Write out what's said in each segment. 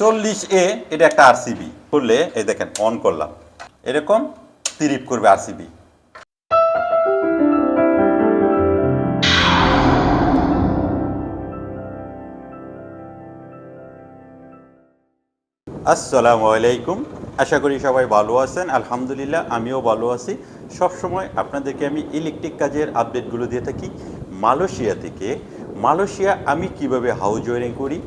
চল্লিশ এ এটা একটা আরসিবি করলে এই দেখেন অন করলাম। এরকম তিরিপ করবে আরসিবি আসসালামু আলাইকুম। আশা করি সবাই ভালো আছেন। আলহামদুলিল্লাহ, আমিও ভালো আছি। সবসময় আপনাদেরকে আমি ইলেকট্রিক কাজের আপডেটগুলো দিয়ে থাকি। মালয়েশিয়া থেকে। মালয়েশিয়া আমি কীভাবে হাউস ওয়ারিং করি?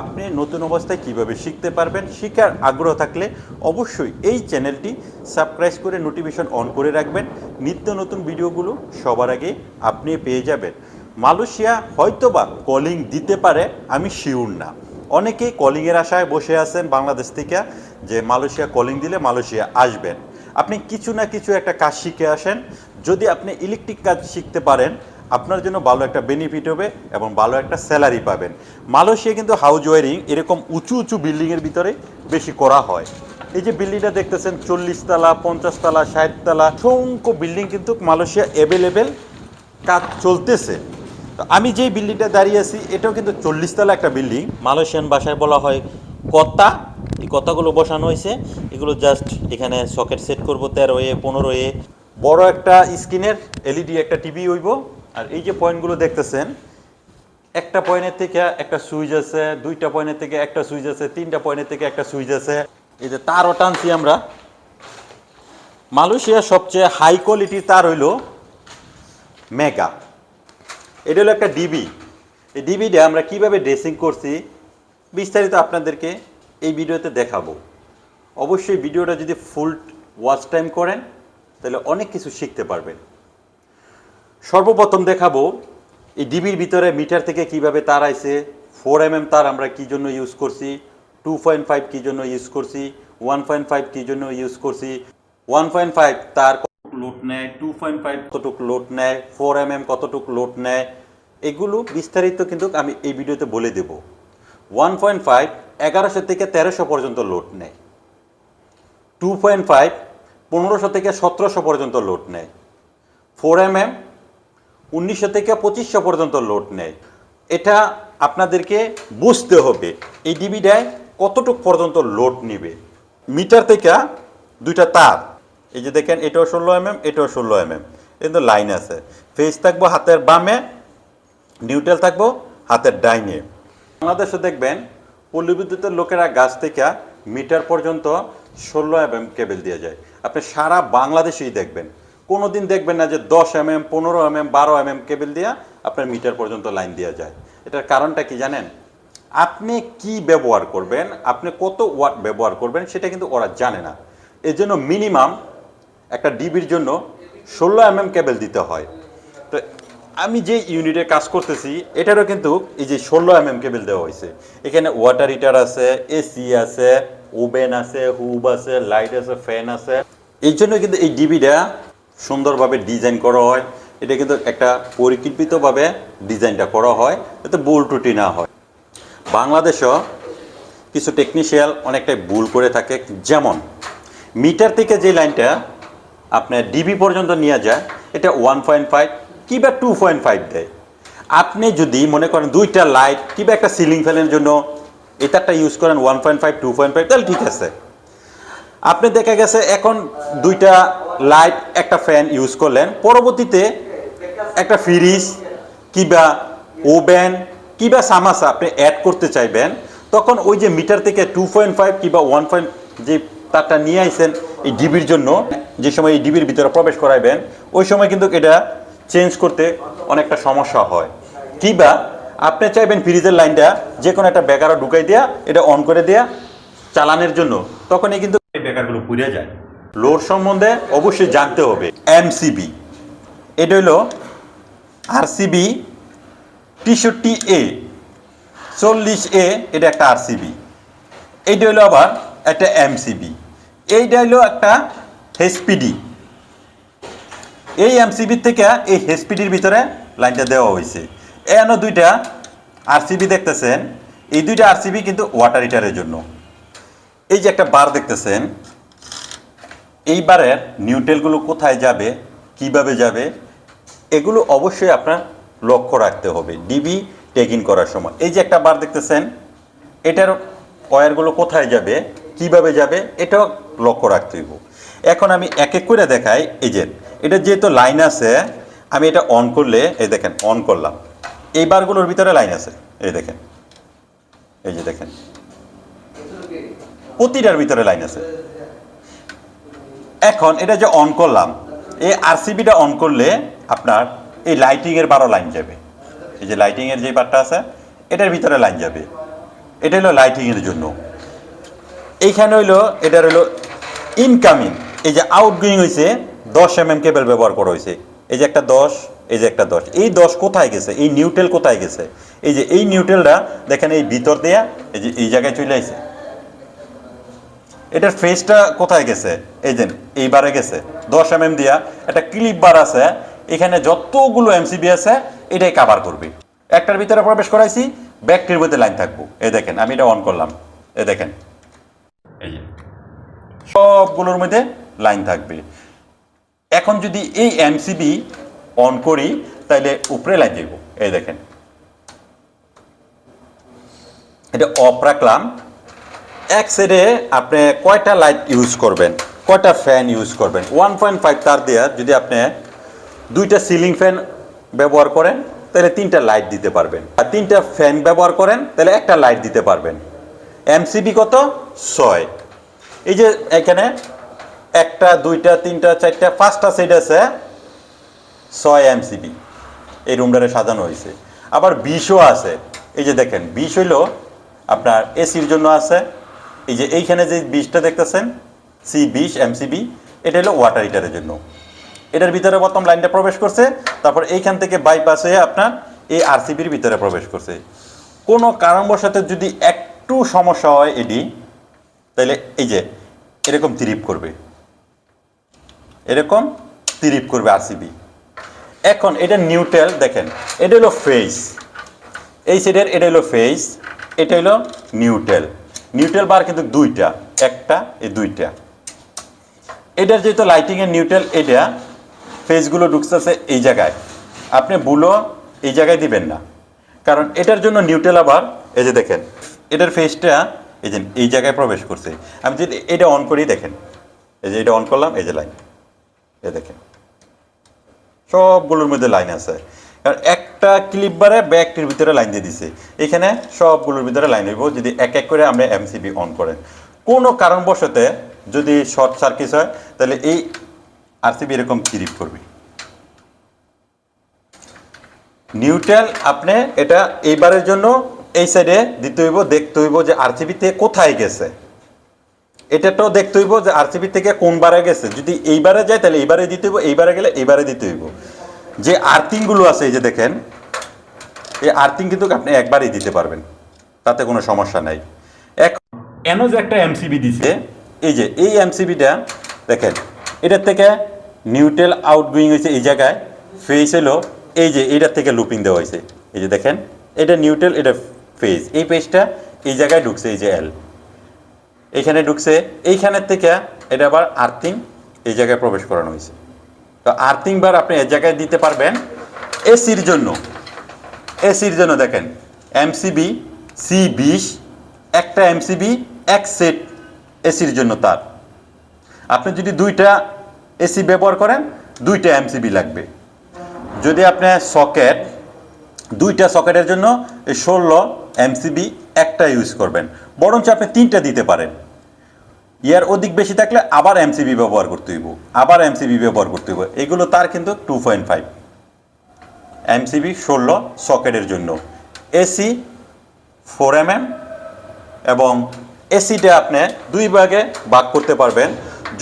আপনি নতুন অবস্থায় কীভাবে শিখতে পারবেন শিখার আগ্রহ থাকলে অবশ্যই এই চ্যানেলটি সাবস্ক্রাইব করে নোটিফিকেশন অন করে রাখবেন। নিত্য নতুন ভিডিওগুলো সবার আগে আপনি পেয়ে যাবেন। মালয়েশিয়া হয়তোবা কলিং দিতে পারে, আমি শিওর না। অনেকেই কলিংয়ের আশায় বসে আছেন বাংলাদেশ থেকে যে মালয়েশিয়া কলিং দিলে মালয়েশিয়া আসবেন। আপনি কিছু না কিছু একটা কাজ শিখে আসেন। যদি আপনি ইলেকট্রিক কাজ শিখতে পারেন আপনার জন্য ভালো একটা বেনিফিট হবে এবং ভালো একটা স্যালারি পাবেন। মালয়েশিয়া কিন্তু হাউস ওয়ারিং এরকম উঁচু উঁচু বিল্ডিংয়ের ভিতরে বেশি করা হয়। এই যে বিল্ডিংটা দেখতেছেন চল্লিশ তলা পঞ্চাশ তালা ষাট তালা অসংখ্য বিল্ডিং কিন্তু মালয়েশিয়া অ্যাভেলেবেল কাজ চলতেছে। তো আমি যেই বিল্ডিংটা দাঁড়িয়ে আছি, এটাও কিন্তু চল্লিশ তলা একটা বিল্ডিং মালয়েশিয়ান ভাষায় বলা হয় কত্তা এই কত্তাগুলো বসানো হয়েছে। এগুলো জাস্ট এখানে সকেট সেট করব, তেরো এ, পনেরো এ। বড় একটা স্ক্রিনের এলইডি একটা টিভি হইব। আর এই যে পয়েন্টগুলো দেখতেছেন, একটা পয়েন্টের থেকে একটা সুইচ আছে, দুইটা পয়েন্টের থেকে একটা সুইচ আছে, তিনটা পয়েন্টের থেকে একটা সুইচ আছে। এই যে তারও টানছি আমরা। মালয়েশিয়ার সবচেয়ে হাই কোয়ালিটির তার হইল মেগা। এটা হলো একটা ডিবি এই ডিবিটা আমরা কীভাবে ড্রেসিং করছি, বিস্তারিত আপনাদেরকে এই ভিডিওতে দেখাবো। অবশ্যই ভিডিওটা যদি ফুল ওয়াচ টাইম করেন, তাহলে অনেক কিছু শিখতে পারবেন। সর্বপ্রথম দেখাবো এই ডিবির ভিতরে মিটার থেকে কীভাবে তার আইছে। ফোর এম এম তার আমরা কী জন্য ইউজ করছি? টু পয়েন্ট ফাইভ কী জন্য ইউজ করছি? ওয়ান পয়েন্ট ফাইভ কী জন্য ইউজ করছি? ওয়ান পয়েন্ট ফাইভ তার কতটুকু লোড নেয়? টু পয়েন্ট ফাইভ কতটুকু লোড নেয়? ফোর এম এম কতটুকু লোড নেয়? এগুলো বিস্তারিত কিন্তু আমি এই ভিডিওতে বলে দেব। ওয়ান পয়েন্ট ফাইভ এগারোশো থেকে তেরোশো পর্যন্ত লোড নেয়। টু পয়েন্ট ফাইভ পনেরোশো থেকে সতেরোশো পর্যন্ত লোড নেয়। ফোর এম এম উনিশশো থেকে পঁচিশশো পর্যন্ত লোড নেয়। এটা আপনাদেরকে বুঝতে হবে, এই ডিবিটায় কতটুক পর্যন্ত লোড নিবে। মিটার থেকে দুইটা তার, এই যে দেখেন, এটাও ষোলো এম এম এটাও ষোলো এম এম কিন্তু লাইন আছে। ফেস থাকব হাতের বামে, নিউট্রাল থাকব হাতের ডাইনে। বাংলাদেশে দেখবেন পল্লী বিদ্যুতের লোকেরা গাছ থেকে মিটার পর্যন্ত ষোলো এম এম কেবল দিয়ে যায়। আপনি সারা বাংলাদেশেই দেখবেন কোনো দিন দেখবেন না যে দশ এম এম পনেরো এম এম বারো এম এম কেবল দিয়া আপনার মিটার পর্যন্ত লাইন দেওয়া যায়। এটার কারণটা কি জানেন? আপনি কি ব্যবহার করবেন, আপনি কত ওয়াট ব্যবহার করবেন সেটা কিন্তু ওরা জানে না। এর জন্য মিনিমাম একটা ডিবির জন্য ষোলো এম এম কেবল দিতে হয়। তো আমি যে ইউনিটে কাজ করতেছি, এটারও কিন্তু এই যে ষোলো এম এম কেবল দেওয়া হয়েছে। এখানে ওয়াটার হিটার আছে এসি আছে ওভেন আছে হুব আছে লাইট আছে ফ্যান আছে। এই জন্য কিন্তু এই ডিবিটা সুন্দরভাবে ডিজাইন করা হয়। এটা কিন্তু একটা পরিকল্পিতভাবে ডিজাইনটা করা হয়, যাতে ভুল ত্রুটি না হয়। বাংলাদেশও কিছু টেকনিশিয়াল অনেকটাই ভুল করে থাকে। যেমন, মিটার থেকে যে লাইনটা আপনার ডিবি পর্যন্ত নিয়ে যায়, এটা ওয়ান পয়েন্ট ফাইভ কিংবা টু পয়েন্ট ফাইভ দেয়। আপনি যদি মনে করেন দুইটা লাইট কিংবা একটা সিলিং ফ্যানের জন্য এটারটা ইউজ করেন one point five two point five তাহলে ঠিক আছে। আপনি দেখা গেছে এখন দুইটা লাইট একটা ফ্যান ইউজ করলেন। পরবর্তীতে একটা ফ্রিজ, কিবা ওভেন, কিবা সামাসা আপনি অ্যাড করতে চাইবেন। তখন ওই যে মিটার থেকে টু পয়েন্ট ফাইভ কিংবা ওয়ান পয়েন্ট যে তারটা নিয়ে আইছেন এই ডিবির জন্য, যে সময় এই ডিবির ভিতরে প্রবেশ করাইবেন, ওই সময় কিন্তু এটা চেঞ্জ করতে অনেকটা সমস্যা হয়। কিবা আপনি চাইবেন ফ্রিজের লাইনটা যে কোনো একটা বেকারও ঢুকাই দেওয়া এটা অন করে দেয়া চালানোর জন্য, তখনই কিন্তু এই বেকারগুলো পুড়ে যায়। লোড সম্বন্ধে অবশ্যই জানতে হবে, এমসিবি। এটা হলো আরসিবি তেষট্টি এ, চল্লিশ এ এটা একটা আরসিবি। এইটা হলো আবার একটা এমসিবি। এইটা হলো একটা হেসপিডি। এই এমসিবির থেকে এই হেসপিডির ভিতরে লাইনটা দেওয়া হয়েছে। এনো দুইটা আরসিবি দেখতেছেন। এই দুইটা আরসিবি কিন্তু ওয়াটার হিটারের জন্য। এই যে একটা বার দেখতেছেন এই বারের নিউটেলগুলো কোথায় যাবে, কীভাবে যাবে, এগুলো অবশ্যই আপনার লক্ষ্য রাখতে হবে। ডিবি টেক ইন করার সময়। এই যে একটা বার দেখতেছেন, এটার ওয়্যারগুলো কোথায় যাবে, কীভাবে যাবে, এটাও লক্ষ্য রাখতে হইব। এখন আমি এক এক করে দেখাই। এই যে, এটা যেহেতু লাইন আছে, আমি এটা অন করলে, এই দেখেন অন করলাম। এই বারগুলোর ভিতরে লাইন আছে। এই দেখেন, এই যে দেখেন, প্রতিটার ভিতরে লাইন আছে। এখন এটা যে অন করলাম, এই আরসিবিটা অন করলে আপনার এই লাইটিংয়ের বারো লাইন যাবে। এই যে লাইটিংয়ের যে পার্টটা আছে, এটার ভিতরে লাইন যাবে। এটা হলো লাইটিংয়ের জন্য। এইখানে হইল, এটার হলো ইনকামিং এই যে আউটগোয়িং হয়েছে দশ এম এম কেবল ব্যবহার করা হয়েছে এই যে একটা দশ, এই যে একটা দশ। এই দশ কোথায় গেছে? এই নিউটেল কোথায় গেছে? এই যে এই নিউটেলটা দেখেন এই ভিতর দেয়া, এই যে এই জায়গায় চলে আসে এটার ফেসটা কোথায় গেছে? এই যে, এইবারে গেছে। দশ এম এম দিয়া একটা ক্লিপ বার আছে, এখানে যতগুলো এমসিবি আছে, এটাই কাভার করবে। একটার ভিতরে প্রবেশ করাইছি ব্যাগটির মধ্যে লাইন থাকব। এই দেখেন, আমি এটা অন করলাম। এই দেখেন। এই যে, সবগুলোর মধ্যে লাইন থাকবে। এখন যদি এই এমসিবি অন করি তাহলে উপরে লাইন দিব। এই দেখেন। এটা অফ রাখলাম। এক সাইডে আপনি কয়টা লাইট ইউজ করবেন? কয়টা ফ্যান ইউজ করবেন? ওয়ান পয়েন্ট ফাইভ তার দেওয়া যদি আপনি দুইটা সিলিং ফ্যান ব্যবহার করেন, তাহলে তিনটা লাইট দিতে পারবেন। আর তিনটা ফ্যান ব্যবহার করেন, তাহলে একটা লাইট দিতে পারবেন। এমসিবি কত? ছয়। এই যে এখানে একটা, দুইটা, তিনটা, চারটা, পাঁচটা সেট আছে, ছয় এমসিবি এই রুমটারে সাজানো হয়েছে আবার বিশও আছে। এই যে দেখেন, বিশ হইল আপনার এসির জন্য আছে এই যে এইখানে যে বিশটা দেখতেছেন সি বিশ এমসিবি এটা হলো ওয়াটার হিটারের জন্য। এটার ভিতরে প্রথম লাইনটা প্রবেশ করছে, তারপর এইখান থেকে বাইপাস হয়ে আপনার এই আরসিবির ভিতরে প্রবেশ করছে। কোনো কারণবশত যদি একটু সমস্যা হয় এটি তাহলে এই যে এরকম তিরিপ করবে। এরকম তিরিপ করবে আরসিবি এখন এটা নিউট্রাল দেখেন, এটা হলো ফেস এই সাইডের এটা হলো ফেস এটা হলো নিউট্রাল নিউট্রাল বার কিন্তু দুইটা, একটা, এই দুইটা। এটার যেহেতু লাইটিং লাইটিংয়ের নিউট্রাল এটা ফেসগুলো ঢুকতেছে এই জায়গায়। আপনি বুলো এই জায়গায় দিবেন না। কারণ এটার জন্য নিউট্রাল আবার, এই যে দেখেন, এটার ফেসটা এই যে এই জায়গায় প্রবেশ করছে। আমি যদি এটা অন করি, দেখেন, এই যে এটা অন করলাম, এই যে লাইন এই দেখেন, সবগুলোর মধ্যে লাইন আছে। কারণ একটা ক্লিপ বারে ব্যাগটির ভিতরে লাইন দিয়ে দিছে। এখানে সবগুলোর ভিতরে লাইন হইব, যদি এক এক করে আমরা এমসিবি অন করেন। কোনো কারণবশতে যদি শর্ট সার্কিট হয়, তাহলে এই আরসিবি এরকম ক্লিপ করবে। নিউট্রাল আপনি এটা এইবারের জন্য এই সাইডে দিতে হইব, দেখতে হইব যে আরসিবিতে কোথায় গেছে। এটাটাও দেখতে হইব যে আরসিবি থেকে কোন বারে গেছে। যদি এইবারে যায়, তাহলে এইবারে দিতে হইব, এইবারে গেলে এইবারে দিতে হইব। যে আর্থিংগুলো আছে এই যে দেখেন এই আর্থিং কিন্তু আপনি একবারই দিতে পারবেন। তাতে কোনো সমস্যা নাই। এক যে একটা এমসিবি দিছে। এই যে এই এমসিবিটা দেখেন এটার থেকে নিউট্রেল আউটগোয়িং হয়েছে এই জায়গায় ফেস এলো এই যে এইটার থেকে লুপিং দেওয়া হয়েছে। এই যে দেখেন এটা নিউট্রেল এটা ফেস এই পেজটা এই জায়গায় ঢুকছে এই যে এল এইখানে ঢুকছে এইখানের থেকে এটা আবার আর্থিং এই জায়গায় প্রবেশ করানো হয়েছে। তো আর্থিং বার আপনি এই জায়গায় দিতে পারবেন এসির জন্য। এসির জন্য দেখেন এমসিবি সি বিশ একটা এমসিবি এক সেট এসির জন্য তার। আপনি যদি দুইটা এসি ব্যবহার করেন, দুইটা এমসিবি লাগবে। যদি আপনি সকেট, দুইটা সকেটের জন্য ষোলো এমসিবি একটা ইউজ করবেন, বরঞ্চ আপনি তিনটা দিতে পারেন। ইয়ার অধিক বেশি থাকলে আবার এমসিবি ব্যবহার করতে হইব, আবার এমসিবি ব্যবহার করতে হইব। এগুলো তার কিন্তু টু পয়েন্ট ফাইভ এমসিবি ষোলো সকেটের জন্য। এসি ফোর এম এম এবং এসিটা আপনি দুই ভাগে ভাগ করতে পারবেন।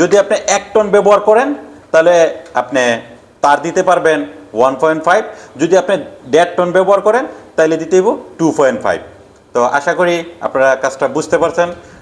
যদি আপনি এক টন ব্যবহার করেন, তাহলে আপনি তার দিতে পারবেন ওয়ান পয়েন্ট ফাইভ যদি আপনি দেড় টন ব্যবহার করেন তাহলে দিতে হইব টু পয়েন্ট ফাইভ তো আশা করি আপনারা কাজটা বুঝতে পারছেন।